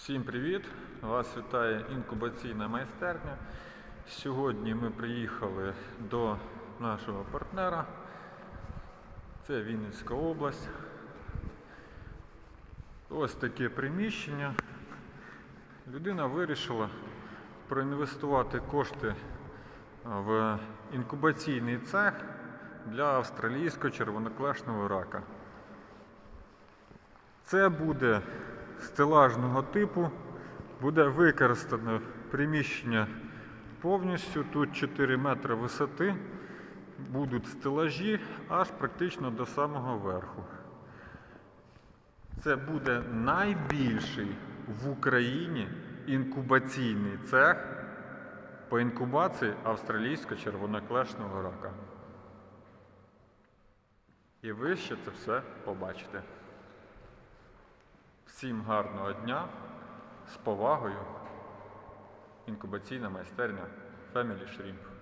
Всім привіт! Вас вітає інкубаційна майстерня. Сьогодні ми приїхали до нашого партнера. Це Вінницька область. Ось таке приміщення. Людина вирішила проінвестувати кошти в інкубаційний цех для австралійського червоноклешного рака. Це буде стелажного типу, буде використано приміщення повністю. Тут 4 метри висоти, будуть стелажі аж практично до самого верху. Це буде найбільший в Україні інкубаційний цех по інкубації австралійського червоноклешного рака. І ви ще це все побачите. Всім гарного дня, з повагою. Інкубаційна майстерня Family Shrimp.